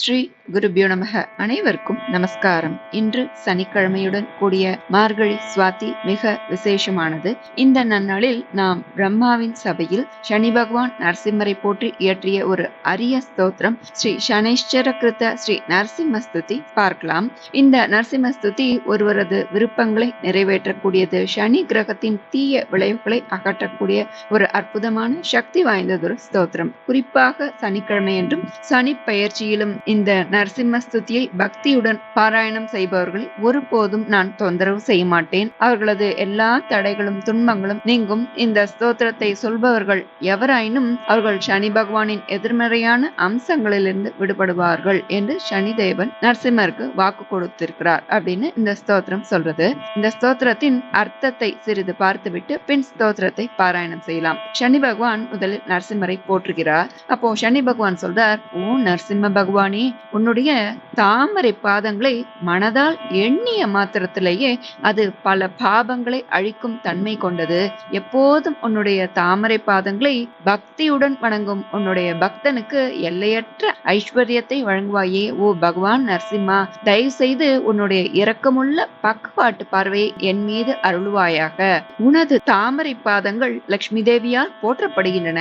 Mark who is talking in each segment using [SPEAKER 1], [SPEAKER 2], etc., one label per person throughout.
[SPEAKER 1] ஸ்ரீ குருபியோ நமக. அனைவருக்கும் நமஸ்காரம். இன்று சனிக்கிழமையுடன் கூடிய மார்கழி சுவாதி மிக விசேஷமானது. இந்த நன்னாளில் நாம் பிரம்மாவின் சபையில் சனி பகவான் நரசிம்மரை போற்றி இயற்றிய ஒரு அரிய ஸ்தோத்திரம் ஸ்ரீ சனேஸ்வர கிருத்த ஸ்ரீ நரசிம்மஸ்துதி பார்க்கலாம். இந்த நரசிம்மஸ்துதி ஒருவரது விருப்பங்களை நிறைவேற்றக்கூடியது சனி கிரகத்தின் தீய விளைவுகளை அகற்றக்கூடிய ஒரு அற்புதமான சக்தி வாய்ந்ததொரு ஸ்தோத்திரம். குறிப்பாக சனிக்கிழமை என்றும் சனி பயிற்சியிலும் இந்த நரசிம்ம ஸ்துதியை பக்தியுடன் பாராயணம் செய்பவர்கள் ஒருபோதும் நான் தொந்தரவு செய்ய மாட்டேன். அவர்களது எல்லா தடைகளும் துன்பங்களும் நீங்கும். இந்த ஸ்தோத்திரத்தை சொல்பவர்கள் எவராயினும் அவர்கள் சனி பகவானின் எதிர்மறையான அம்சங்களிலிருந்து விடுபடுவார்கள் என்று சனி தேவன் நரசிம்மருக்கு வாக்கு கொடுத்திருக்கிறார் அப்படின்னு இந்த ஸ்தோத்திரம் சொல்றது. இந்த ஸ்தோத்திரத்தின் அர்த்தத்தை சிறிது பார்த்துவிட்டு பின் ஸ்தோத்திரத்தை பாராயணம் செய்யலாம். சனி பகவான் முதலில் நரசிம்மரை போற்றுகிறார். அப்போ சனி பகவான் சொல்றார் ஓ நரசிம்ம பகவான் உன்னுடைய தாமரை பாதங்களை மனதால் எண்ணிய மாத்திரத்திலேயே அது பல பாபங்களை அழிக்கும் தன்மை கொண்டது. எப்போதும் உன்னுடைய தாமரை பாதங்களை பக்தியுடன் வணங்கும் உன்னுடைய பக்தனுக்கு எல்லையற்ற ஐஸ்வர்யத்தை வழங்குவாயே. ஓ பகவான் நரசிம்மா தயவு செய்து உன்னுடைய இரக்கமுள்ள பக்குவாட்டு பார்வையை என் மீது அருள்வாயாக. உனது தாமரை பாதங்கள் லட்சுமி தேவியால் போற்றப்படுகின்றன.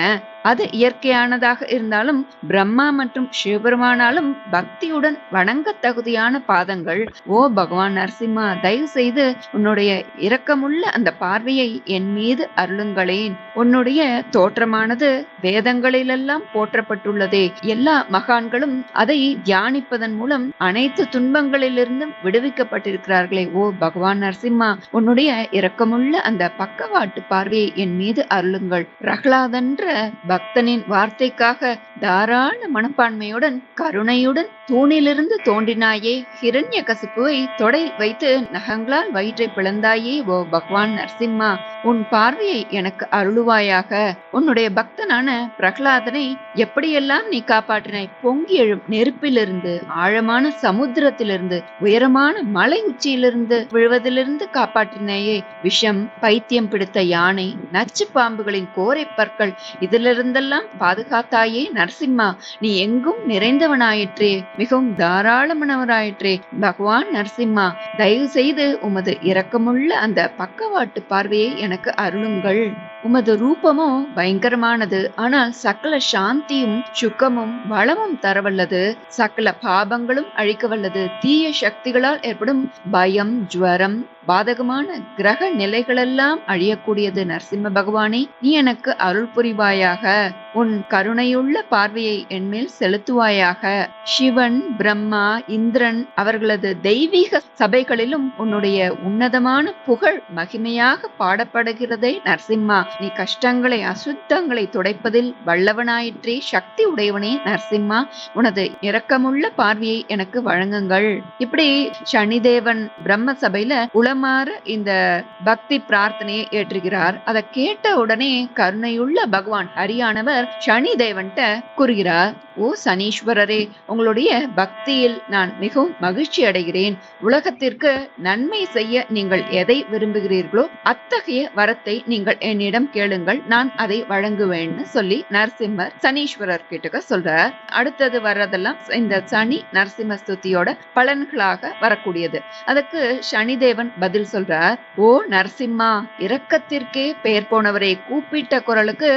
[SPEAKER 1] அது இயற்கையானதாக இருந்தாலும் பிரம்மா மற்றும் சிவபெருமானாலும் பக்தியுடன் வணங்க தகுதியான பாதங்கள். ஓ பகவான் நரசிம்மா தயவு செய்து உன்னுடைய இரக்கமுள்ள அந்த பார்வையை என் மீது அருளுங்களேன். உன்னுடைய தோற்றமானது வேதங்களிலெல்லாம் போற்றப்பட்டுள்ளதே. எல்லா மகான்களும் அதை தியானிப்பதன் மூலம் அனைத்து துன்பங்களிலிருந்தும் விடுவிக்கப்பட்டிருக்கிறார்களே. ஓ பகவான் நரசிம்மா உன்னுடைய இரக்கமுள்ள அந்த பக்கவாட்டு பார்வையை என் மீது அருளுங்கள். பிரகலாதன்ற பக்தனின் வார்த்தைக்காக தாராள மனப்பான்மையுடன் கருணையுடன் தூணிலிருந்து தோன்றினாயே ஹிரண்ய கசிப்புவை தொடை வைத்து நகங்களால் வயிற்றை பிளந்தாயே ஓ பகவான் நரசிம்மா உன் பார்வையை எனக்கு அருளுவாயாக. உன்னுடைய பக்தனான பிரகலாதனை எப்படியெல்லாம் நீ காப்பாற்றினாய்? பொங்கி எழும் நெருப்பிலிருந்து ஆழமான சமுத்திரத்திலிருந்து உயரமான மலை உச்சியிலிருந்து விழுவதிலிருந்து காப்பாற்றினாயே. விஷம் பைத்தியம் பிடித்த யானை நச்சு பாம்புகளின் கோரை பற்கள் இதிலிருந்தெல்லாம் பாதுகாத்தாயே நரசிம்மா நீ எங்கும் நிறைந்தவனாயிற்றே மிகவும் தாராளமானவராயிற்றே பகவான் நரசிம்மா தயவு செய்து உமது இரக்கமுள்ள அந்த பக்கவாட்டு பார்வையை எனக்கு அருளுங்கள். உமது ரூபமோ பயங்கரமானது ஆனால் சகல சாந்தியும் சுக்கமும் வளமும் தரவல்லது. சகல பாபங்களும் அழிக்க வல்லது தீய சக்திகளால் ஏற்படும் பயம் ஜுவரம் பாதகமான கிரக நிலைகளெல்லாம் அழியக்கூடியது நரசிம்ம பகவானே நீ எனக்கு அருள் புரிவாயாக. உன் கருணையுள்ள பார்வையை என்மேல் செலுத்துவாயாக. சிவன் பிரம்மா இந்திரன் அவர்களது தெய்வீக சபைகளிலும் உன்னுடைய உன்னதமான புகழ் மகிமையாக பாடப்படுகிறதே நரசிம்மா. நீ கஷ்டங்களை அசுத்தங்களை துடைப்பதில் வல்லவனாயிற்றே சக்தி உடையவனே நரசிம்மா. உனது இரக்கமுள்ள பார்வையை எனக்கு வழங்குங்கள். இப்படி சனிதேவன் பிரம்ம சபையில உளம் உளமாற இந்த பக்தி பிரார்த்தனையை ஏற்றுகிறார். அதை கேட்ட உடனே கருணையுள்ள பகவான் ஹரியானவர் சனி தேவன்கிட்ட கூறுகிறார் ஓ சனீஸ்வரரே உங்களுடைய பக்தியில் நான் மிகவும் மகிழ்ச்சி அடைகிறேன். உலகத்திற்கு நன்மை செய்ய நீங்கள் எதை விரும்புகிறீர்களோ அத்தகைய வரத்தை நீங்கள் என்னிடம் கேளுங்கள். நான் அதை வழங்குவேன்னு சொல்லி நரசிம்மர் சனீஸ்வரர் கிட்டக்க சொல்றார். அடுத்தது வர்றதெல்லாம் இந்த சனி நரசிம்ம ஸ்துதியோட பலன்களாக வரக்கூடியது. அதுக்கு சனிதேவன் பதில் சொல்றார் ஓ நரசிம்மா இரக்கத்திற்கே பெயர் போனவரே கூப்பிட்ட குரலுக்கு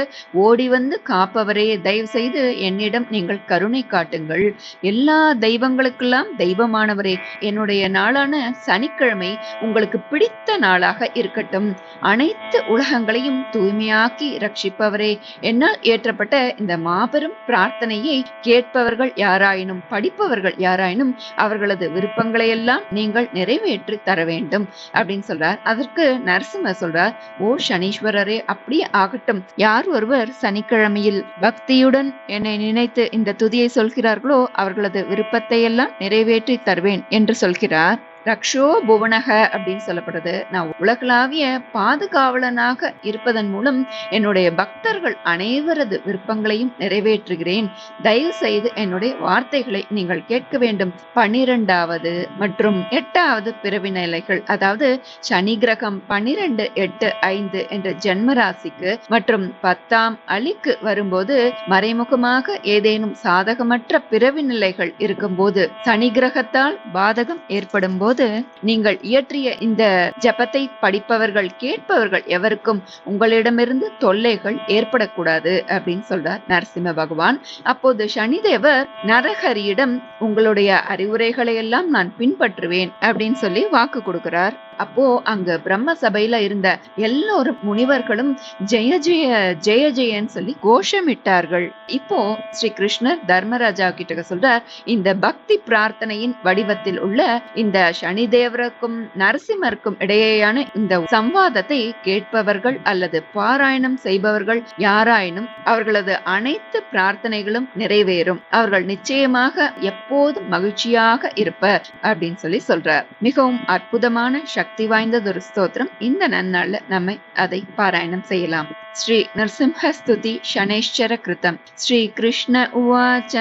[SPEAKER 1] ஓடி வந்து காப்பவரே தயவு செய்து என்னிடம் நீங்கள் கருணை காட்டுங்கள். எல்லா தெய்வங்களுக்கெல்லாம் தெய்வமானவரே என்னுடைய நாளான சனிக்கிழமை உங்களுக்கு பிடித்த நாளாக இருக்கட்டும். அனைத்து உலகங்களையும் தூய்மையாக்கி ரட்சிப்பவரே. என்னால் ஏற்றப்பட்ட இந்த மாபெரும் பிரார்த்தனையை கேட்பவர்கள் யாராயினும் படிப்பவர்கள் யாராயினும் அவர்களது விருப்பங்களை எல்லாம் நீங்கள் நிறைவேற்றி தர வேண்டும். அப்படின்னு சொல்றார். அதற்கு நரசிம்ம சொல்றார் ஓ சனீஸ்வரரே அப்படியே ஆகட்டும். யார் ஒருவர் சனிக்கிழமையில் பக்தியுடன் என்னை நினைத்து இந்த துதியை சொல்கிறார்களோ அவர்களது விருப்பத்தை எல்லாம் நிறைவேற்றி தருவேன் என்று சொல்கிறார். ரக்ஷோ புவனக அப்படின்னு சொல்லப்படுது. நான் உலகளாவிய பாதுகாவலனாக இருப்பதன் மூலம் என்னுடைய பக்தர்கள் அனைவரது விருப்பங்களையும் நிறைவேற்றுகிறேன். தயவு செய்து என்னுடைய வார்த்தைகளை நீங்கள் கேட்க வேண்டும். பனிரெண்டாவது மற்றும் எட்டாவது பிறவி நிலைகள் அதாவது சனி கிரகம் பனிரெண்டு எட்டு ஐந்து என்ற ஜென்ம ராசிக்கு மற்றும் பத்தாம் அலிக்கு வரும்போது மறைமுகமாக ஏதேனும் சாதகமற்ற பிறவி நிலைகள் இருக்கும்போது சனி கிரகத்தால் பாதகம் ஏற்படும் போது நீங்கள் இயற்றிய இந்த ஜபத்தை படிப்பவர்கள் கேட்பவர்கள் எவருக்கும் உங்களிடமிருந்து தொல்லைகள் ஏற்படக்கூடாது அப்படின்னு சொல்றார் நரசிம்ம பகவான். அப்போது சனிதேவர் நரஹரியிடம் உங்களுடைய அறிவுரைகளை எல்லாம் நான் பின்பற்றுவேன் அப்படின்னு சொல்லி வாக்கு கொடுக்கிறார். அப்போ அங்க பிரம்ம சபையில இருந்த எல்லோரும் முனிவர்களும் ஜெய ஜெய ஜெய ஜெயன்னு சொல்லி கோஷமிட்டார்கள். இப்போ ஸ்ரீ கிருஷ்ணர் தர்மராஜா கிட்ட சொல்றார் இந்த பக்தி பிரார்த்தனையின் வடிவத்தில் உள்ள இந்த சனிதேவருக்கும் நரசிம்மருக்கும் இடையேயான இந்த சம்வாதத்தை கேட்பவர்கள் அல்லது பாராயணம் செய்பவர்கள் யாராயினும் அவர்களது அனைத்து பிரார்த்தனைகளும் நிறைவேறும். அவர்கள் நிச்சயமாக எப்போதும் மகிழ்ச்சியாக இருப்பர் அப்படின்னு சொல்லி சொல்றார். மிகவும் அற்புதமான சக்தி வாய்ந்ததொரு ஸ்தோத்திரம். இந்த நன்னாள்ல நம்ம அதை பாராயணம் செய்யலாம். ஸ்ரீ நரசிம்ஹஸ்துதி சனேஸ்வர கிருதம் ஸ்ரீ கிருஷ்ண உவாச்ச.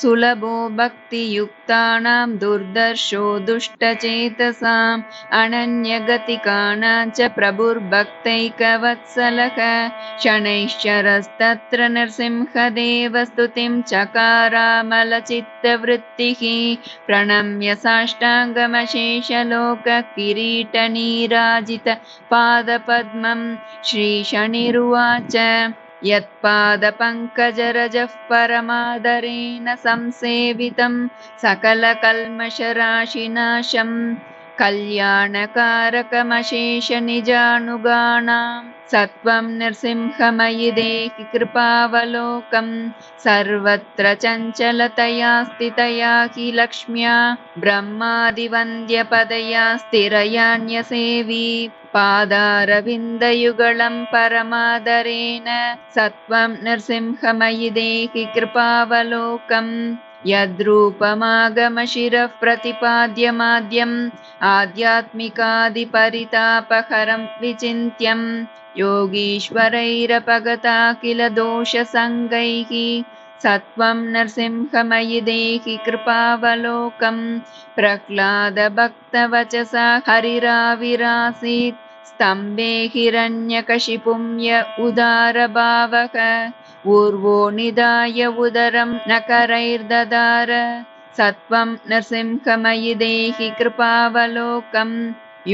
[SPEAKER 1] सुलभो भक्तियुक्तानां दुर्दर्शो दुष्टचेतसाम् अनन्यगतिकानां च प्रभुर्भक्तैकवत्सलः। शनैश्चरस्तत्र नृसिंहदेव स्तुतिं चकारामलचित्तवृत्तिः। प्रणम्य साष्टाङ्गमशेषलोककिरीटनीराजित पादपद्मं श्रीशनिरुवाच यत्पादपङ्कजरजः परमादरेण संसेवितं सकलकल्मषराशिनाशं कल्याणकारकमशेषनिजानुगाणां सत्त्वं नृसिंहमयि देहि कृपावलोकं सर्वत्र चञ्चलतया स्थितया हि लक्ष्म्या ब्रह्मादिवन्द्यपदया स्थिरयान्यसेवी। पादारविन्दयुगलं परमादरेण सत्त्वं नृसिंहमयि देहि कृपावलोकम् यद्रूपमागमशिरः प्रतिपाद्यमाद्यम् आध्यात्मिकादिपरितापहरं विचिन्त्यम् योगीश्वरैरपगता किल दोषसङ्गैः सत्त्वं नृसिंहमयि देहि कृपावलोकम् प्रह्लादभक्तवचसा हरिराविरासीत् स्तम्भे हिरण्यकशिपुं य उदारभावः ऊर्वो निधाय उदरं न करैर्ददार सत्त्वं नृसिंहमयि देहि कृपावलोकम्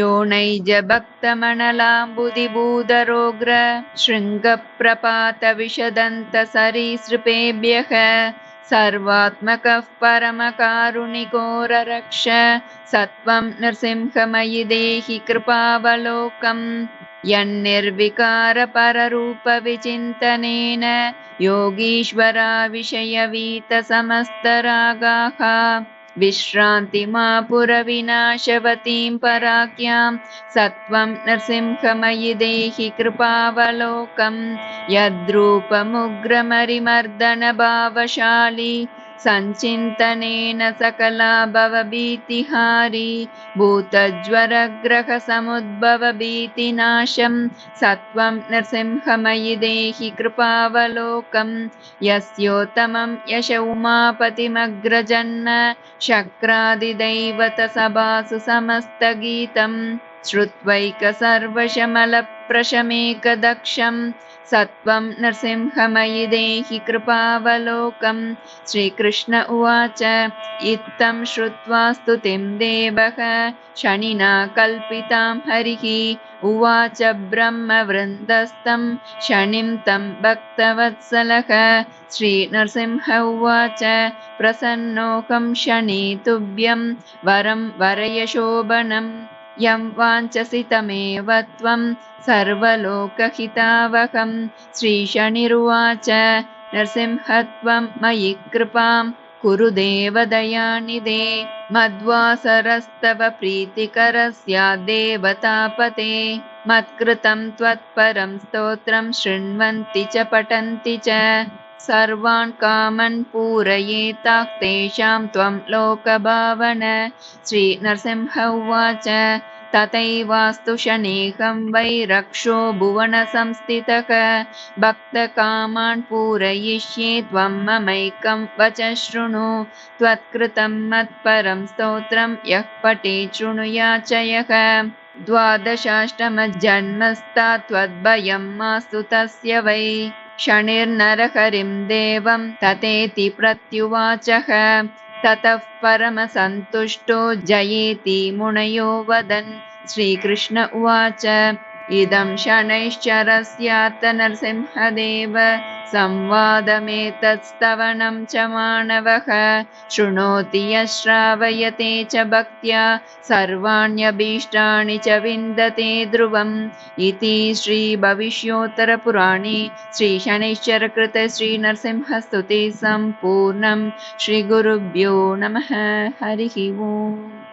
[SPEAKER 1] योनैजभक्तमणलाम्बुदिभूधरोग्र शृङ्गप्रपातविशदन्तसरीसृपेभ्यः सर्वात्मकः परमकारुणिकोररक्ष सत्त्वं नृसिंहमयि देहि कृपावलोकम् यन्निर्विकारपररूपविचिन्तनेन योगीश्वरा विषयवीतसमस्तरागाः विश्रान्तिमापुरविनाशवतीं पराख्यां सत्त्वं नृसिंहमयि देहि कृपावलोकम् यद्रूपमुग्रमरिमर्दनभावशाली सञ्चिन्तनेन सकला भवभीतिहारी भूतज्वरग्रहसमुद्भवभीतिनाशं सत्त्वं नृसिंहमयि देहि कृपावलोकम् यस्योत्तमं यश उमापतिमग्रजन्न शक्रादिदैवतसभासु समस्तगीतम् श्रुत्वैकसर्वशमलप्रशमेकदक्षम् सत्त्वं नृसिंहमयि देहि कृपावलोकम् श्रीकृष्ण उवाच इत्थं श्रुत्वा स्तुतिं देवः शनिना कल्पितां हरिः। उवाच ब्रह्मवृन्दस्तं शनिं तं भक्तवत्सलः। श्रीनरसिंह उवाच प्रसन्नोऽहं शनि तुभ्यं वरं वरयशोभनम् यं वाञ्छसि तमेव त्वं सर्वलोकहितावहं। श्रीशनिरुवाच नरसिंहत्वं मयि कृपां। कुरु देवदयानिधे मध्वासरस्तव प्रीतिकरस्याद्देवतापते मत्कृतं त्वत्परं स्तोत्रं शृण्वन्ति च पठन्ति च सर्वान् कामन् पूरयेताः तेषां त्वं लोकभावन। श्रीनरसिंह उवाच तथैवास्तु शनेहं वै रक्षो भुवनसंस्थितः। भक्तकामान् पूरयिष्ये त्वं ममैकं वच शृणु। त्वत्कृतं मत्परं स्तोत्रं यः पठे शृणुयाचयः द्वादशाष्टमजन्मस्तात् त्वद्भयं मास्तु तस्य वै शनिर्नरहरिं देवं ततेति प्रत्युवाचः। ततः परमसन्तुष्टो जयेति मुनयो वदन्। श्रीकृष्ण उवाच इदं शनैश्चरस्यात् नरसिंहदेव संवादमेतत्स्तवनं च मानवः। शृणोति यः श्रावयते च भक्त्या सर्वाण्यभीष्टानि च विन्दते ध्रुवम्। इति श्रीभविष्योत्तरपुराणे श्रीशनैश्चरकृत श्रीनरसिंहस्तुते सम्पूर्णं श्रीगुरुभ्यो नमः। हरिः ओम्